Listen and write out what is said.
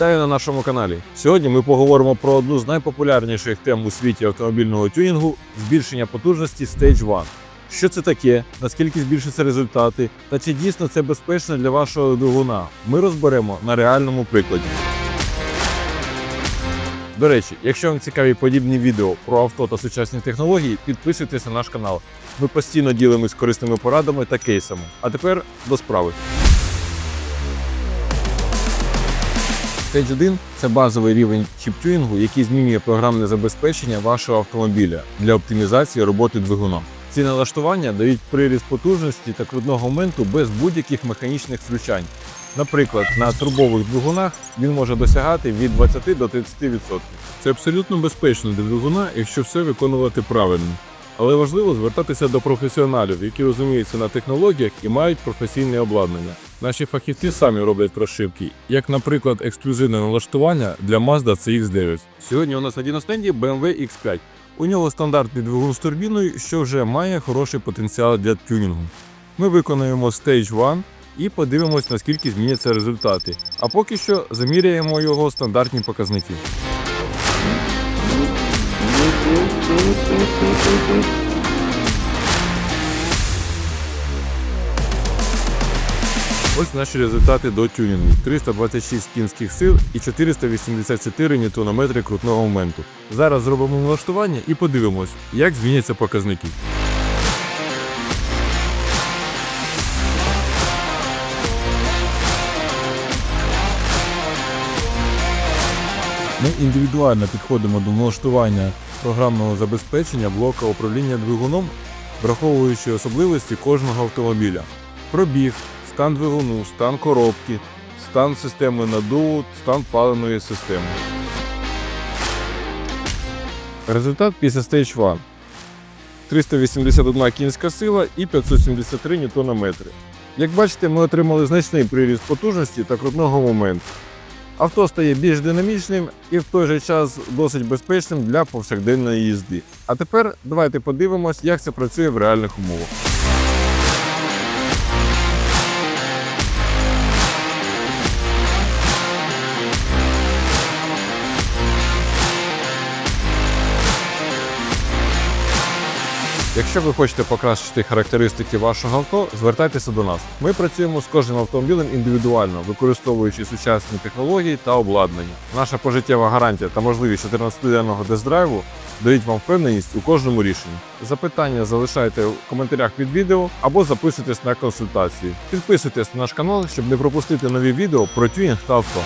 Вітаю на нашому каналі. Сьогодні ми поговоримо про одну з найпопулярніших тем у світі автомобільного тюнінгу збільшення потужності Stage 1. Що це таке, наскільки збільшаться результати, та чи дійсно це безпечно для вашого двигуна, ми розберемо на реальному прикладі. До речі, якщо вам цікаві подібні відео про авто та сучасні технології, підписуйтесь на наш канал. Ми постійно ділимось корисними порадами та кейсами. А тепер до справи. Stage 1 – це базовий рівень чіп-тюнінгу, який змінює програмне забезпечення вашого автомобіля для оптимізації роботи двигуна. Ці налаштування дають приріст потужності та крутного моменту без будь-яких механічних втручань. Наприклад, на турбових двигунах він може досягати від 20 до 30%. Це абсолютно безпечно для двигуна, якщо все виконувати правильно. Але важливо звертатися до професіоналів, які розуміються на технологіях і мають професійне обладнання. Наші фахівці самі роблять прошивки, як, наприклад, ексклюзивне налаштування для Mazda CX-9. Сьогодні у нас на діностенді BMW X5. У нього стандартний двигун з турбіною, що вже має хороший потенціал для тюнінгу. Ми виконуємо Stage 1 і подивимось, наскільки зміняться результати. А поки що заміряємо його стандартні показники. Ось наші результати до тюнінгу: 326 кінських сил і 484 ньютонометри крутного моменту. Зараз зробимо налаштування і подивимось, як зміняться показники. Ми індивідуально підходимо до налаштування програмного забезпечення блока управління двигуном, враховуючи особливості кожного автомобіля. Пробіг, стан двигуну, стан коробки, стан системи надуву, стан паливної системи. Результат після Stage 1. 381 кінська сила і 573 ньютонометри. Як бачите, ми отримали значний приріст потужності та крутного моменту. Авто стає більш динамічним і в той же час досить безпечним для повсякденної їзди. А тепер давайте подивимось, як це працює в реальних умовах. Якщо ви хочете покращити характеристики вашого авто, звертайтеся до нас. Ми працюємо з кожним автомобілем індивідуально, використовуючи сучасні технології та обладнання. Наша пожиттєва гарантія та можливість 14-денного тест-драйву дають вам впевненість у кожному рішенні. Запитання залишайте в коментарях під відео або записуйтесь на консультації. Підписуйтесь на наш канал, щоб не пропустити нові відео про тюнінг та авто.